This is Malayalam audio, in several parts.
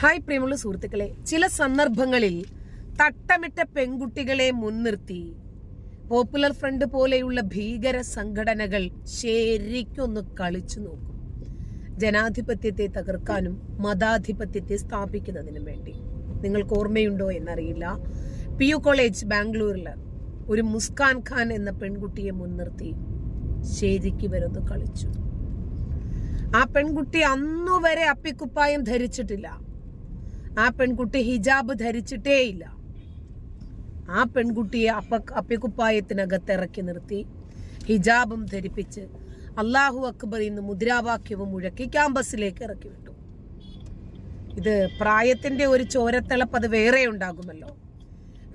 ഹായ് പ്രിയമുള്ള സുഹൃത്തുക്കളെ ചില സന്ദർഭങ്ങളിൽ തട്ടമിട്ട പെൺകുട്ടികളെ മുൻനിർത്തി പോപ്പുലർ ഫ്രണ്ട് പോലെയുള്ള ഭീകര സംഘടനകൾ ശരിക്കൊന്ന് കളിച്ചു നോക്കും. ജനാധിപത്യത്തെ തകർക്കാനും മതാധിപത്യത്തെ സ്ഥാപിക്കുന്നതിനും വേണ്ടി. നിങ്ങൾക്ക് ഓർമ്മയുണ്ടോ എന്നറിയില്ല. പി യു കോളേജ് ബാംഗ്ലൂരിൽ ഒരു മുസ്കാൻ ഖാൻ എന്ന പെൺകുട്ടിയെ മുൻനിർത്തി ശരിക്ക് വരുന്നു കളിച്ചു. ആ പെൺകുട്ടി അന്നുവരെ അപ്പിക്കുപ്പായം ധരിച്ചിട്ടില്ല. ആ പെൺകുട്ടി ഹിജാബ് ധരിച്ചിട്ടേയില്ല. ആ പെൺകുട്ടിയെ അപ്പ അപ്പിക്കുപ്പായത്തിനകത്ത് ഇറക്കി നിർത്തി. ഹിജാബും ധരിപ്പിച്ച് അള്ളാഹു അക്ബർ ഇന്ന് മുദ്രാവാക്യവും മുഴക്കി ക്യാമ്പസിലേക്ക് ഇറക്കി വിട്ടു. ഇത് പ്രായത്തിന്റെ ഒരു ചോരത്തിളപ്പ് അത് വേറെ ഉണ്ടാകുമല്ലോ.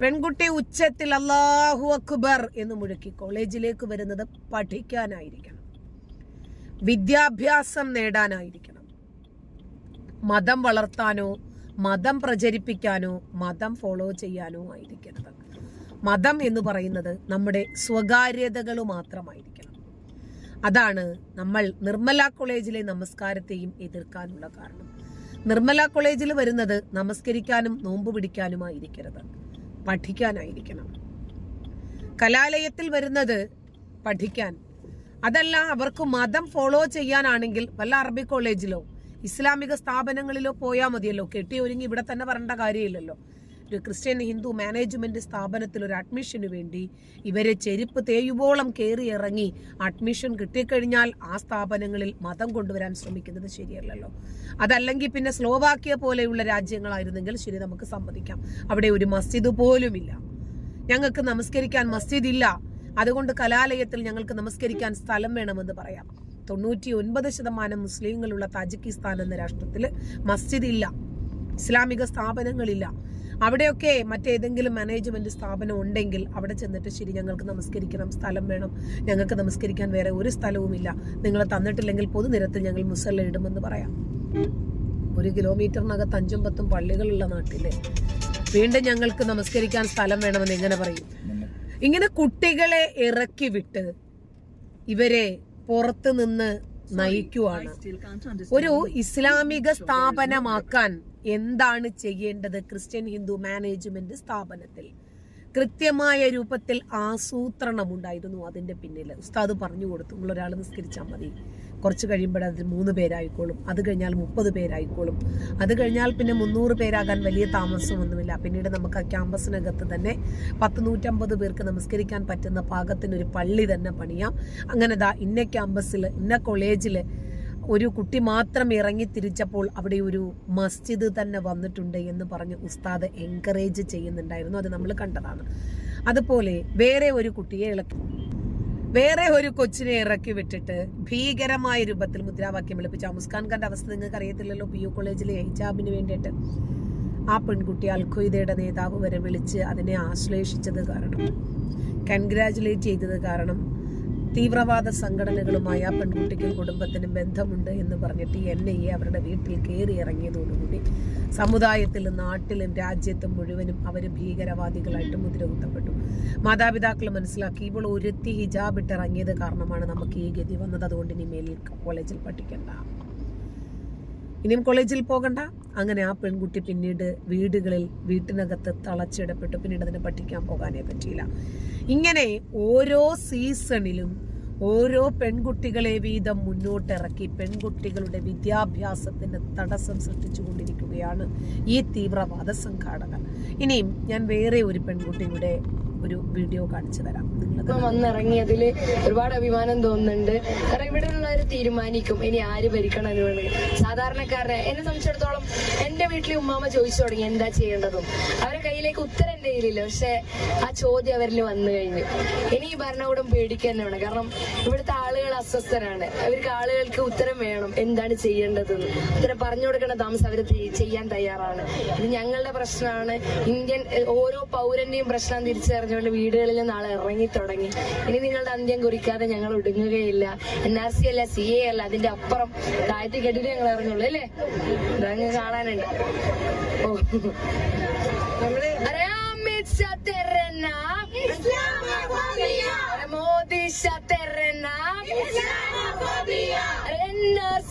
പെൺകുട്ടി ഉച്ചത്തിൽ അള്ളാഹു അക്ബർ എന്ന് മുഴക്കി കോളേജിലേക്ക് വരുന്നത് പഠിക്കാനായിരിക്കണം. വിദ്യാഭ്യാസം നേടാനായിരിക്കണം. മതം വളർത്താനോ മതം പ്രചരിപ്പിക്കാനോ മതം ഫോളോ ചെയ്യാനോ ആയിരിക്കരുത്. മതം എന്ന് പറയുന്നത് നമ്മുടെ സ്വകാര്യതകൾ മാത്രമായിരിക്കണം. അതാണ് നമ്മൾ നിർമ്മല കോളേജിലെ നമസ്കാരത്തെയും എതിർക്കാനുള്ള കാരണം. നിർമ്മല കോളേജിൽ വരുന്നത് നമസ്കരിക്കാനും നോമ്പ് പിടിക്കാനുമായിരിക്കരുത് പഠിക്കാനായിരിക്കണം. കലാലയത്തിൽ വരുന്നത് പഠിക്കാൻ. അതല്ല അവർക്ക് മതം ഫോളോ ചെയ്യാനാണെങ്കിൽ വല്ല അറബി കോളേജിലോ ഇസ്ലാമിക സ്ഥാപനങ്ങളിലോ പോയാൽ മതിയല്ലോ. കെട്ടി ഒരുങ്ങി ഇവിടെ തന്നെ വരേണ്ട കാര്യമില്ലല്ലോ. ഒരു ക്രിസ്ത്യൻ ഹിന്ദു മാനേജ്മെന്റ് സ്ഥാപനത്തിൽ ഒരു അഡ്മിഷന് വേണ്ടി ഇവരെ ചെരുപ്പ് തേയുവോളം കയറി ഇറങ്ങി അഡ്മിഷൻ കിട്ടിക്കഴിഞ്ഞാൽ ആ സ്ഥാപനങ്ങളിൽ മതം കൊണ്ടുവരാൻ ശ്രമിക്കുന്നത് ശരിയല്ലല്ലോ. അതല്ലെങ്കിൽ പിന്നെ സ്ലോവാക്യ പോലെയുള്ള രാജ്യങ്ങളായിരുന്നെങ്കിൽ ശരി നമുക്ക് സമ്മതിക്കാം. അവിടെ ഒരു മസ്ജിദ് പോലുമില്ല. ഞങ്ങൾക്ക് നമസ്കരിക്കാൻ മസ്ജിദ് ഇല്ല അതുകൊണ്ട് കലാലയത്തിൽ ഞങ്ങൾക്ക് നമസ്കരിക്കാൻ സ്ഥലം വേണമെന്ന് പറയാം. തൊണ്ണൂറ്റി ഒൻപത് ശതമാനം മുസ്ലിങ്ങളുള്ള താജിക്കിസ്ഥാൻ എന്ന രാഷ്ട്രത്തിൽ മസ്ജിദ് ഇല്ല ഇസ്ലാമിക സ്ഥാപനങ്ങളില്ല. അവിടെയൊക്കെ മറ്റേതെങ്കിലും മാനേജ്മെന്റ് സ്ഥാപനം ഉണ്ടെങ്കിൽ അവിടെ ചെന്നിട്ട് ശരി ഞങ്ങൾക്ക് നമസ്കരിക്കണം സ്ഥലം വേണം ഞങ്ങൾക്ക് നമസ്കരിക്കാൻ വേറെ ഒരു സ്ഥലവുമില്ല. നിങ്ങൾ തന്നിട്ടില്ലെങ്കിൽ പൊതുനിരത്തിൽ ഞങ്ങൾ മുസല്ല ഇടുമെന്ന് പറയാം. ഒരു കിലോമീറ്ററിനകത്ത് അഞ്ചും പത്തും പള്ളികളുള്ള നാട്ടിൽ വീണ്ടും ഞങ്ങൾക്ക് നമസ്കരിക്കാൻ സ്ഥലം വേണമെന്ന് എങ്ങനെ പറയും? ഇങ്ങനെ കുട്ടികളെ ഇറക്കി വിട്ട് ഇവരെ പുറത്തു നിന്ന് നയിക്കുവാണ്. ഒരു ഇസ്ലാമിക സ്ഥാപനമാക്കാൻ എന്താണ് ചെയ്യേണ്ടത് ക്രിസ്ത്യൻ ഹിന്ദു മാനേജ്മെന്റ് സ്ഥാപനത്തിൽ? കൃത്യമായ രൂപത്തിൽ ആസൂത്രണം ഉണ്ടായിരുന്നു അതിന്റെ പിന്നിൽ ഉസ്താദ് പറഞ്ഞു കൊടുത്തു. നമ്മൾ ഒരാൾ നിസ്കരിച്ചാൽ മതി. കുറച്ച് കഴിയുമ്പോൾ അത് മൂന്ന് പേരായിക്കോളും. അത് കഴിഞ്ഞാൽ മുപ്പത് പേരായിക്കോളും. അത് കഴിഞ്ഞാൽ പിന്നെ മുന്നൂറ് പേരാകാൻ വലിയ താമസമൊന്നുമില്ല പിന്നീട് നമുക്ക് ആ ക്യാമ്പസിനകത്ത് തന്നെ പത്ത് നൂറ്റമ്പത് പേർക്ക് നമസ്കരിക്കാൻ പറ്റുന്ന പാകത്തിനൊരു പള്ളി തന്നെ പണിയാം. അങ്ങനെ ദാ ഇന്ന ക്യാമ്പസിൽ ഇന്ന കോളേജിൽ ഒരു കുട്ടി മാത്രം ഇറങ്ങി തിരിച്ചപ്പോൾ അവിടെ ഒരു മസ്ജിദ് തന്നെ വന്നിട്ടുണ്ട് എന്ന് പറഞ്ഞ് ഉസ്താദ് എൻകറേജ് ചെയ്യുന്നുണ്ടായിരുന്നു. അത് നമ്മൾ കണ്ടതാണ്. അതുപോലെ വേറെ ഒരു കുട്ടിയെ ഇളക്കി. വേറെ ഒരു കൊച്ചിനെ ഇറക്കി വിട്ടിട്ട് ഭീകരമായ രൂപത്തിൽ മുദ്രാവാക്യം വിളിപ്പിച്ച മുസ്കാൻ ഖാന്റെ അവസ്ഥ നിങ്ങൾക്ക് അറിയത്തില്ലല്ലോ? പി യു കോളേജിലെ ഹിജാബിന് വേണ്ടിയിട്ട്. ആ പെൺകുട്ടി അൽഖയ്ദയുടെ നേതാവ് വരെ വിളിച്ച് അതിനെ ആശ്ലേഷിച്ചത് കാരണം കൺഗ്രാജുലേറ്റ് ചെയ്തത് കാരണം തീവ്രവാദ സംഘടനകളുമായി ആ പെൺകുട്ടിക്കും കുടുംബത്തിനും ബന്ധമുണ്ട് എന്ന് പറഞ്ഞിട്ട് എൻ ഐ എ അവരുടെ വീട്ടിൽ കയറി ഇറങ്ങിയതോടുകൂടി സമുദായത്തിലും നാട്ടിലും രാജ്യത്തും മുഴുവനും അവർ ഭീകരവാദികളായിട്ട് മുദ്ര കുത്തപ്പെട്ടു മാതാപിതാക്കൾ മനസ്സിലാക്കി ഇവൾ ഒരുത്തി ഹിജാബ് ഇട്ടിറങ്ങിയത് കാരണമാണ് നമുക്ക് ഈ ഗതി വന്നത്. അതുകൊണ്ട് ഇനി മേലിൽ കോളേജിൽ പഠിക്കണ്ട. ഇനിയും കോളേജിൽ പോകണ്ട. അങ്ങനെ ആ പെൺകുട്ടി പിന്നീട് വീടുകളിൽ വീട്ടിനകത്ത് തളച്ചിടപ്പെട്ടു പിന്നീട് അതിനെ പഠിക്കാൻ പോകാനേ പറ്റിയില്ല. ഇങ്ങനെ ഓരോ സീസണിലും ഓരോ പെൺകുട്ടികളെ വീതം മുന്നോട്ടിറക്കി പെൺകുട്ടികളുടെ വിദ്യാഭ്യാസത്തിന് തടസ്സം സൃഷ്ടിച്ചുകൊണ്ടിരിക്കുകയാണ് ഈ തീവ്രവാദ സംഘാടകർ. ഇനിയും ഞാൻ വേറെ ഒരു പെൺകുട്ടിയുടെ ഒരു വീഡിയോ കാണിച്ചു തരാം. ഇപ്പം വന്നിറങ്ങിയതിൽ ഒരുപാട് അഭിമാനം തോന്നുന്നുണ്ട്. കാരണം ഇവിടെ ഉള്ളവർ തീരുമാനിക്കും. ഇനി ആര് ഭരിക്കണം എന്ന് സാധാരണക്കാരനെ എന്നെ സംബന്ധിച്ചിടത്തോളം എന്റെ വീട്ടിലെ ഉമ്മാമ ചോദിച്ചു തുടങ്ങി എന്താ ചെയ്യേണ്ടതും? അവരുടെ കയ്യിലേക്ക് ഉത്തരം എന്റെ കയ്യിലില്ല. പക്ഷെ ആ ചോദ്യം അവരിൽ വന്നു കഴിഞ്ഞു. ഇനി ഈ ഭരണകൂടം പേടിക്കുക തന്നെ വേണം കാരണം ഇവിടുത്തെ ആളുകൾ അസ്വസ്ഥരാണ്. അവർക്ക് ആളുകൾക്ക് ഉത്തരം വേണം. എന്താണ് ചെയ്യേണ്ടതെന്ന്. ഉത്തരം പറഞ്ഞു കൊടുക്കേണ്ട താമസം അവർ ചെയ്യാൻ തയ്യാറാണ്. ഇത് ഞങ്ങളുടെ പ്രശ്നമാണ്. ഇന്ത്യൻ ഓരോ പൗരന്റെയും പ്രശ്നം തിരിച്ചറിഞ്ഞുകൊണ്ട് വീടുകളിൽ നിന്ന് നാളെ ഇറങ്ങി തുടങ്ങി. ഇനി നിങ്ങളുടെ അന്ത്യം കുറിക്കാതെ ഞങ്ങൾ ഒടുങ്ങുകയില്ല. എൻ ആർ സി അല്ല സി എ അല്ല അതിന്റെ അപ്പുറം താഴ്ത്തി കെട്ടിട്ട് ഞങ്ങൾ ഇറങ്ങുള്ളൂ അല്ലേ? ഇതങ്ങ് കാണാനുണ്ട്. ഓ. Amit Shah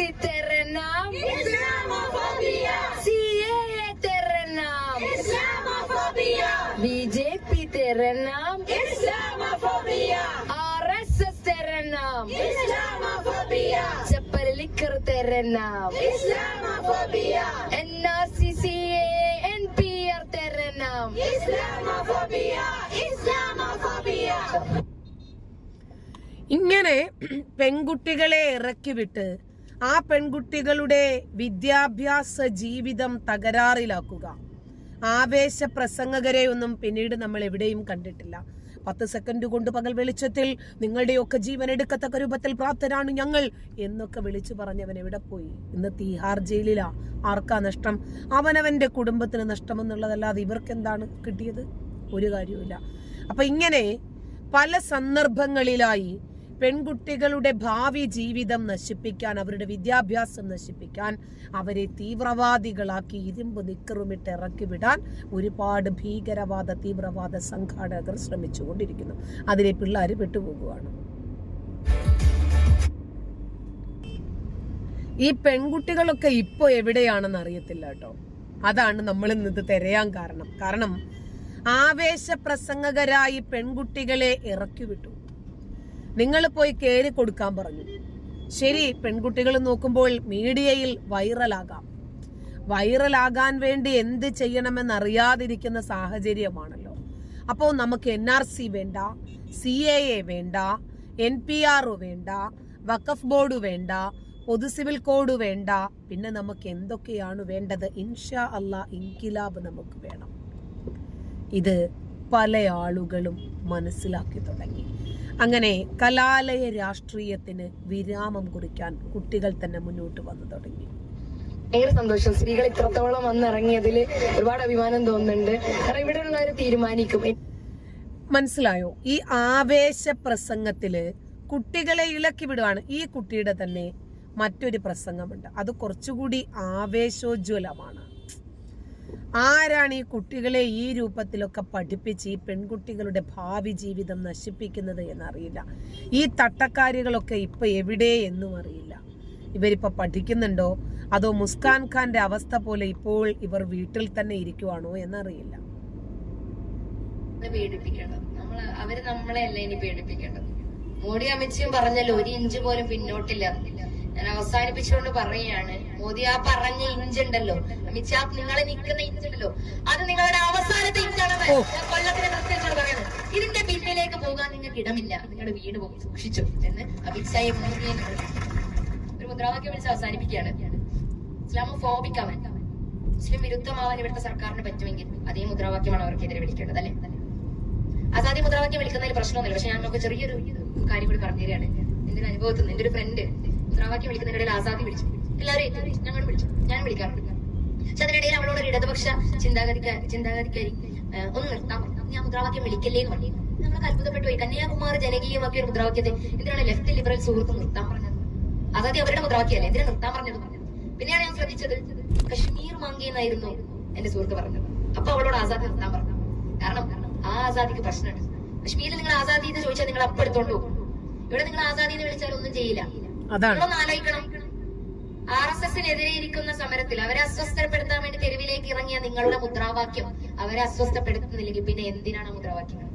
Si terrenam Islamofobia Si AA terrenam Islamofobia BJP terrenam Islamofobia RSS terrenam Islamofobia Chappalikkar terrenam Islamofobia NRCCA NPR terrenam Islamofobia Islamofobia ഇങ്ങനെ പെൺകുട്ടികളെ ഇറക്കി വിട്ട് ആ പെൺകുട്ടികളുടെ വിദ്യാഭ്യാസ ജീവിതം തകരാറിലാക്കുക. ആവേശ പ്രസംഗകരെ ഒന്നും പിന്നീട് നമ്മൾ എവിടെയും കണ്ടിട്ടില്ല. പത്ത് സെക്കൻഡ് കൊണ്ട് പകൽ വെളിച്ചത്തിൽ നിങ്ങളുടെയൊക്കെ ജീവൻ എടുക്കത്തക്ക രൂപത്തിൽ പ്രാപ്തരാണ് ഞങ്ങൾ എന്നൊക്കെ വിളിച്ചു പറഞ്ഞവൻ എവിടെ പോയി? ഇന്ന് തീഹാർ ജയിലിലാ. ആർക്കാ നഷ്ടം? അവനവന്റെ കുടുംബത്തിന് നഷ്ടമെന്നുള്ളതല്ലാതെ ഇവർക്ക് എന്താണ് കിട്ടിയത്? ഒരു കാര്യവുമില്ല. അപ്പൊ ഇങ്ങനെ പല സന്ദർഭങ്ങളിലായി പെൺകുട്ടികളുടെ ഭാവി ജീവിതം നശിപ്പിക്കാൻ അവരുടെ വിദ്യാഭ്യാസം നശിപ്പിക്കാൻ അവരെ തീവ്രവാദികളാക്കി ഇരുമ്പ് നിക്കറുമിട്ട് ഇറക്കി വിടാൻ ഒരുപാട് ഭീകരവാദ തീവ്രവാദ സംഘാടകർ ശ്രമിച്ചുകൊണ്ടിരിക്കുന്നു. അതിലെ പിള്ളേർ പെട്ടുപോകുകയാണ് ഈ പെൺകുട്ടികളൊക്കെ ഇപ്പൊ എവിടെയാണെന്ന് അറിയത്തില്ല കേട്ടോ. അതാണ് നമ്മൾ ഇന്ന് ഇത് തിരയാൻ കാരണം. കാരണം ആവേശ പ്രസംഗകരായി പെൺകുട്ടികളെ ഇറക്കി വിട്ടു നിങ്ങൾ പോയി കയറി കൊടുക്കാൻ പറഞ്ഞു. ശരി പെൺകുട്ടികൾ നോക്കുമ്പോൾ മീഡിയയിൽ വൈറലാകാം. വൈറലാകാൻ വേണ്ടി എന്ത് ചെയ്യണമെന്ന് അറിയാതിരിക്കുന്ന സാഹചര്യമാണല്ലോ. അപ്പോൾ നമുക്ക് എൻ ആർ സി വേണ്ട സി എ എ വേണ്ട എൻ പി ആർ വേണ്ട വഖഫ് ബോർഡ് വേണ്ട പൊതു സിവിൽ കോഡ് വേണ്ട പിന്നെ നമുക്ക് എന്തൊക്കെയാണ് വേണ്ടത്? ഇൻഷാ അല്ലാ ഇൻകിലാബ് നമുക്ക് വേണം. ഇത് പല ആളുകളും മനസ്സിലാക്കി തുടങ്ങി. അങ്ങനെ കലാലയ രാഷ്ട്രീയത്തിന് വിരാമം കുറിക്കാൻ കുട്ടികൾ തന്നെ മുന്നോട്ട് വന്നു തുടങ്ങി. ഏറെ സന്തോഷം. സ്ത്രീകൾ ഇത്രത്തോളം വന്നിറങ്ങിയതിൽ ഒരുപാട് അഭിമാനം തോന്നുന്നുണ്ട്. കാരണം ഇവിടെ ഉള്ളവർ തീരുമാനിക്കും. മനസ്സിലായോ? ഈ ആവേശ പ്രസംഗത്തിൽ കുട്ടികളെ ഇളക്കി വിടുവാണ്. ഈ കുട്ടിയുടെ തന്നെ മറ്റൊരു പ്രസംഗമുണ്ട്. അത് കുറച്ചുകൂടി ആവേശോജ്വലമാണ്. ആരാണ് ഈ കുട്ടികളെ ഈ രൂപത്തിലൊക്കെ പഠിപ്പിച്ച് ഈ പെൺകുട്ടികളുടെ ഭാവി ജീവിതം നശിപ്പിക്കുന്നത് എന്നറിയില്ല. ഈ തട്ടക്കാരികളൊക്കെ ഇപ്പൊ എവിടെ എന്നും അറിയില്ല. ഇവരിപ്പോ പഠിക്കുന്നുണ്ടോ? അതോ മുസ്കാൻ ഖാന്റെ അവസ്ഥ പോലെ ഇപ്പോൾ ഇവർ വീട്ടിൽ തന്നെ ഇരിക്കുവാണോ എന്നറിയില്ല. അവർ നമ്മളെ അല്ല ഇനി പേടിപ്പിക്കേണ്ടത്? മോഡി അമിത്ഷയും പറഞ്ഞല്ലോ ഒരു ഇഞ്ച് പോലും പിന്നോട്ടില്ല. ഞാൻ അവസാനിപ്പിച്ചുകൊണ്ട് പറയുകയാണ്. മോദി ആ പറഞ്ഞ ഇഞ്ച് ഉണ്ടല്ലോ. അമിത്ഷാ നിങ്ങളെ നിൽക്കുന്ന ഇഞ്ച് ഉണ്ടല്ലോ. അത് നിങ്ങളുടെ അവസാനത്തെ ഇഞ്ചാണെന്ന് ഞാൻ കൊല്ലത്തിനെ പ്രത്യേകിച്ചാണ് പറയുന്നത് ഇതിന്റെ പിന്നിലേക്ക് പോകാൻ നിങ്ങൾക്ക് ഇടമില്ല. നിങ്ങളുടെ വീട് പോകും സൂക്ഷിച്ചു. എന്ന് അമിത്ഷായെ മോദിയെ ഒരു മുദ്രാവാക്യം വിളിച്ച് അവസാനിപ്പിക്കുകയാണ്. ഇസ്ലാമോഫോബിക് അവൻ. മുസ്ലിം വിരുദ്ധമാവാൻ ഇവിടുത്തെ സർക്കാരിന് പറ്റുമെങ്കിൽ അതേ മുദ്രാവാക്യമാണ് അവർക്കെതിരെ വിളിക്കേണ്ടത് അല്ലെ? ആസാദി മുദ്രാവാക്യം വിളിക്കുന്നതിൽ പ്രശ്നമൊന്നുമില്ല. പക്ഷെ ഞാൻ നമുക്ക് ചെറിയൊരു കാര്യം കൂടി പറഞ്ഞു തരികയാണ് എന്റെ ഒരു അനുഭവത്തിൽ നിന്ന് എന്റെ ഒരു ഫ്രണ്ട് മുദ്രാവാക്യം വിളിക്കുന്നതിനിടയിൽ ആസാദി വിളിച്ചു. എല്ലാവരും ഞങ്ങൾ വിളിച്ചു. ഞാൻ വിളിക്കാറുണ്ട് പക്ഷെ അതിനിടയിൽ അവളോട് ഒരു ഇടതുപക്ഷ ചിന്താഗതിക്കാ ചിന്താഗതിക്കാരി ഒന്ന് നിർത്താൻ ഞാൻ മുദ്രാവാക്യം വിളിക്കല്ലേ എന്ന് പറഞ്ഞു. നമ്മളൊക്കെ അത്ഭുതപ്പെട്ടു പോയി. കന്യാകുമാർ ജനകീയമാക്കിയ ഒരു മുദ്രാവാക്യത്തെ എന്തിനാണ് ലെഫ്റ്റ് ലിബറൽ സുഹൃത്ത് നിർത്താൻ പറഞ്ഞത്? അതായത് അവരുടെ മുദ്രാവാക്യമല്ലേ? എന്തിനാ നിർത്താൻ പറഞ്ഞത്? പിന്നെയാണ് ഞാൻ ശ്രദ്ധിച്ചത് കശ്മീർ മാങ്കി എന്നായിരുന്നു എന്റെ സുഹൃത്ത് പറഞ്ഞത്. അപ്പൊ അവളോട് ആസാദി നിർത്താൻ പറഞ്ഞു. കാരണം ആ ആസാദിക്ക് പ്രശ്നമുണ്ട്. കശ്മീരിൽ നിങ്ങൾ ആസാദി എന്ന് ചോദിച്ചാൽ നിങ്ങൾ അപ്പം എടുത്തോണ്ട് പോകും. ഇവിടെ നിങ്ങൾ ആസാദി എന്ന് വിളിച്ചാൽ ഒന്നും ചെയ്യില്ല. അതാണ്. ആർ എസ് എസിനെതിരെ ഇരിക്കുന്ന സമരത്തിൽ അവരെ അസ്വസ്ഥപ്പെടുത്താൻ വേണ്ടി തെരുവിലേക്ക് ഇറങ്ങിയ നിങ്ങളുടെ മുദ്രാവാക്യം അവരെ അസ്വസ്ഥപ്പെടുത്തുന്നില്ലെങ്കിൽ പിന്നെ എന്തിനാണ് മുദ്രാവാക്യങ്ങൾ?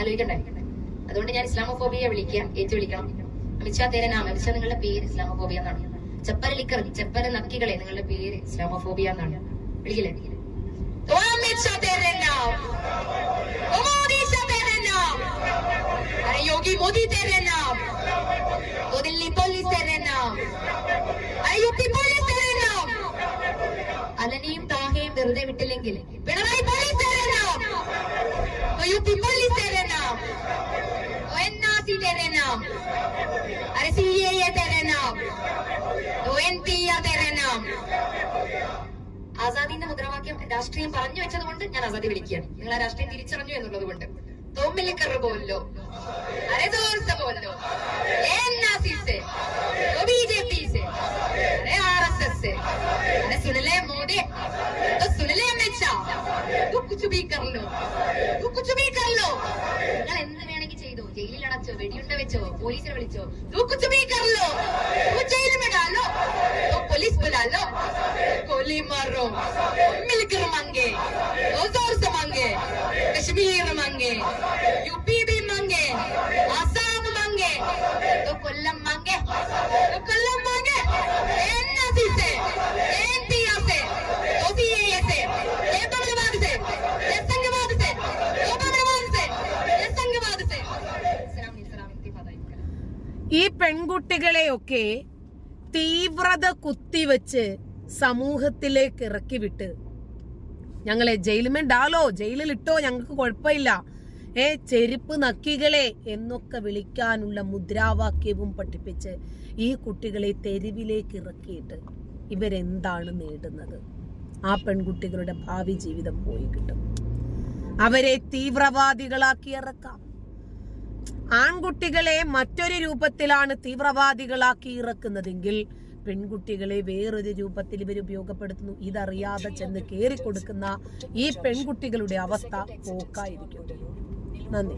ആലോചിക്കണ്ടേ? അതുകൊണ്ട് ഞാൻ ഇസ്ലാമോഫോബിയെ വിളിക്കുക ഏറ്റു വിളിക്കണം. അമിത്ഷാ തേരെ നാം അമിത്ഷാ നിങ്ങളുടെ പേര് ഇസ്ലാമോഫോബിയ എന്നാണ്. ചെപ്പല ലിക്കർ ചെപ്പല നക്കികളെ നിങ്ങളുടെ പേര് ഇസ്ലാമോഫോബിയ എന്നാണ്. വിളിക്കില്ലേ? ഓ അമിത്ഷാ തേരെ योगी मोदी तेरे नाम वो दिल्ली पुलिस तेरे नाम अरे यूपी पुलिस तेरे नाम അലനെയും താഹയും വെറുതെ വിട്ടില്ലെങ്കിൽ പിണറായി പോലീസ് तेरे नाम तो यूपी पुलिस तेरे नाम तो एनआरसी तेरे नाम अरे सीएए तेरे नाम तो एनपीआर तेरे नाम ആസാദിന്റെ മുദ്രാവാക്യം രാഷ്ട്രീയം പറഞ്ഞു വെച്ചത് കൊണ്ട് ഞാൻ ആസാദി വിളിക്കുകയാണ് നിങ്ങൾ ആ രാഷ്ട്രീയം തിരിച്ചറിഞ്ഞു എന്നുള്ളത് കൊണ്ട് തോമ്മിലിക്കർ പോലോ अरे जोर से बोलो एनआरसी से तो बीजेपी से अरे आरएसएस से अरे सुन ले मोदी तो सुन ले अमित शाह तू कुछ भी कर लो तू कुछ भी कर लो നിങ്ങൾ എന്ത് വേണമെങ്കിൽ ചെയ്തോ ജയിലിൽ അടച്ചോ വെടിയുണ്ട വെച്ചോ പോലീസിനെ വിളിച്ചോ तू कुछ भी कर लो तू जेल में डालो तो पुलिस बुला लो गोली भी मारो मांगे यूपी भी मांगे आसाम मांगे तो कोल्लम मांगे तो कोल्लम मांगे एनसी से एनपीआर से ओसीए से एतंगवाद से संघवाद से ओपनवाद से संघवाद से सलाम सलाम इंतिफादा इनकलाब ഈ പെൺകുട്ടികളെയൊക്കെ തീവ്രത കുത്തിവെച്ച് സമൂഹത്തിലേക്ക് ഇറക്കി വിട്ട് ഞങ്ങളെ ജയിലുമേ ഡാലോ ജയിലിൽ ഇട്ടോ ഞങ്ങൾക്ക് കുഴപ്പമില്ല ഏ ചെരുപ്പ് നക്കികളെ എന്നൊക്കെ വിളിക്കാനുള്ള മുദ്രാവാക്യവും പഠിപ്പിച്ച് ഈ കുട്ടികളെ തെരുവിലേക്ക് ഇറക്കിയിട്ട് ഇവരെന്താണ് നേടുന്നത്? ആ പെൺകുട്ടികളുടെ ഭാവി ജീവിതം പോയി കിട്ടും. അവരെ തീവ്രവാദികളാക്കി ഇറക്കാം. ആൺകുട്ടികളെ മറ്റൊരു രൂപത്തിലാണ് തീവ്രവാദികളാക്കി ഇറക്കുന്നതെങ്കിൽ പെൺകുട്ടികളെ വേറൊരു രൂപത്തിൽ ഇവർ ഉപയോഗപ്പെടുത്തുന്നു. ഇതറിയാതെ ചെന്ന് കേറിക്കൊടുക്കുന്ന ഈ പെൺകുട്ടികളുടെ അവസ്ഥ പോക്കായിരിക്കും. なん